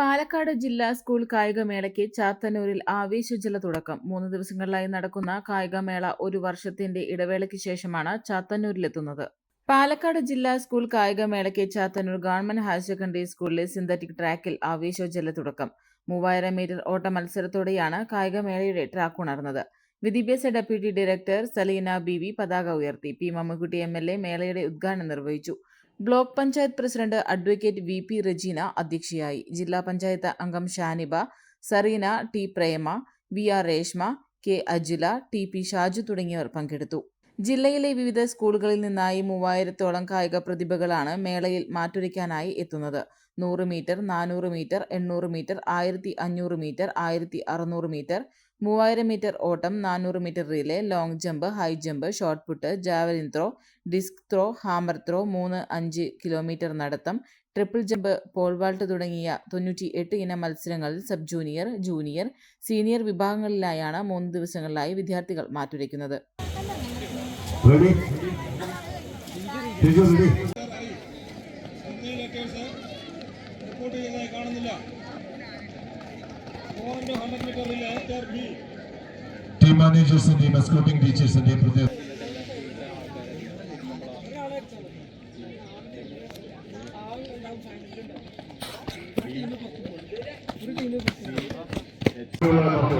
പാലക്കാട് ജില്ലാ സ്കൂൾ കായികമേളയ്ക്ക് ചാത്തന്നൂരിൽ ആവേശജല തുടക്കം. മൂന്ന് ദിവസങ്ങളിലായി നടക്കുന്ന കായികമേള ഒരു വർഷത്തിന്റെ ഇടവേളയ്ക്ക് ശേഷമാണ് ചാത്തന്നൂരിലെത്തുന്നത്. പാലക്കാട് ജില്ലാ സ്കൂൾ കായികമേളയ്ക്ക് ചാത്തന്നൂർ ഗവൺമെന്റ് ഹയർ സെക്കൻഡറി സ്കൂളിലെ സിന്തറ്റിക് ട്രാക്കിൽ ആവേശോജ്വല തുടക്കം. മൂവായിരം മീറ്റർ ഓട്ട മത്സരത്തോടെയാണ് കായികമേളയുടെ ട്രാക്ക് ഉണർന്നത്. വിദ്യാഭ്യാസ deputy director Saleena B V പതാക ഉയർത്തി. P Mammakutty M L A മേളയുടെ ഉദ്ഘാടനം നിർവഹിച്ചു. Block panchayat president advocate V P Rejeena അധ്യക്ഷയായി. ജില്ലാ പഞ്ചായത്ത് അംഗം Shaniba Sareena T Prema V R Reshma K Ajila T P Shaju തുടങ്ങിയവർ പങ്കെടുത്തു. ജില്ലയിലെ വിവിധ സ്കൂളുകളിൽ നിന്നായി മൂവായിരത്തോളം കായിക പ്രതിഭകളാണ് മേളയിൽ മാറ്റുരയ്ക്കാനായി എത്തുന്നത്. നൂറ് മീറ്റർ നാനൂറ് മീറ്റർ എണ്ണൂറ് മീറ്റർ ആയിരത്തി അഞ്ഞൂറ് മീറ്റർ ആയിരത്തി അറുന്നൂറ് മീറ്റർ മൂവായിരം മീറ്റർ ഓട്ടം നാനൂറ് metre relay long jump high jump shot put javelin throw discus throw hammer throw മൂന്ന് അഞ്ച് കിലോമീറ്റർ നടത്തം ട്രിപ്പിൾ ജമ്പ് പോൾവാൾട്ട് തുടങ്ങിയ തൊണ്ണൂറ്റി എട്ട് ഇനം മത്സരങ്ങളിൽ സബ് ജൂനിയർ ജൂനിയർ സീനിയർ വിഭാഗങ്ങളിലായാണ് മൂന്ന് ദിവസങ്ങളിലായി വിദ്യാർത്ഥികൾ മാറ്റുരയ്ക്കുന്നത് Teacher ready? ലെറ്റേഴ്സ് റിപ്പോർട്ട് ചെയ്യുന്നതായി കാണുന്നില്ല into hundred metre relay letter B Team managers-ന്റെയും escorting teachers-ന്റെയും പ്രത്യേക സീനിയർ വിഭാഗം